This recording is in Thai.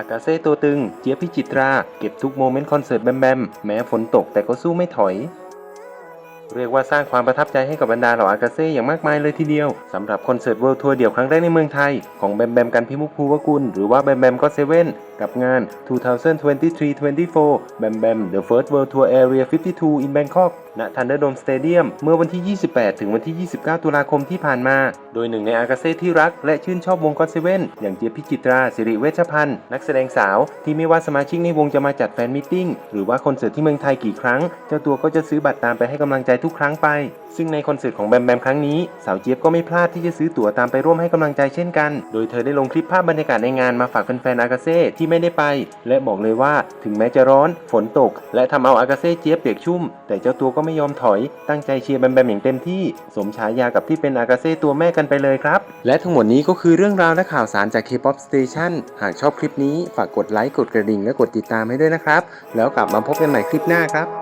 ากาเซ่ตัวตึง เจี๊ยบพิจิตรา เก็บทุกโมเมนต์คอนเสิร์ตแบมแบม แม้ฝนตกแต่ก็สู้ไม่ถอย เรียกว่าสร้างความประทับใจให้กับบรรดาเหล่าอากาเซ่อย่างมากมายเลยทีเดียวสำหรับคอนเสิร์ตเวิลด์ทัวร์เดี่ยวครั้งแรกในเมืองไทย ของแบมแบมกันพิมุกภูวกุลหรือว่าแบมแบมก็เซเว่น กับงาน 2023-24แบมแบม The First World Tour Area 52 in Bangkok ณ Thunderdome Stadium เมื่อวันที่ 28 ถึงวันที่ 29 ตุลาคมที่ผ่านมา โดยหนึ่งในอากาเซ่ที่รักและชื่นชอบวงก็เซเว่นอย่างเจี๊ยบพิจิตรา สิริเวชพันธ์ นักแสดงสาว ที่ไม่ว่าสมาชิกในวงจะมาจัดแฟนมิทติ้ง หรือว่าคอนเสิร์ตที่เมืองไทยกี่ครั้ง เจ้าตัวก็จะซื้อบัตรตามไปให้กำลังใจทุกครั้งไป ซึ่งในคอนเสิร์ตของแบมแบมครั้งนี้ สาวเจี๊ยบก็ไม่พลาดที่จะซื้อตั๋วตามไปร่วมให้กำลังใจเช่นกัน โดยเธอได้ลงคลิปภาพบรรยากาศในงานมาฝากแฟนๆอากาเซ่ที่ไม่ได้ไป และบอกเลยว่าถึงแม้จะร้อนฝนตก และทำเอาอากาเซ่เจี๊ยบเปียกชุ่ม แต่เจ้าตัวก็ไม่ยอมถอยตั้งใจเชียร์แบมแบมอย่างเต็มที่ สมฉายากับที่เป็นอากาเซ่ตัวแม่กันไปเลยครับ และทั้งหมดนี้ก็คือเรื่องราวและข่าวสารจาก K-POP Station หากชอบคลิปนี้ฝากกดไลค์กดกระดิ่งและกดติดตามให้ด้วยนะครับ แล้วกลับมาพบกันใหม่คลิปหน้าครับ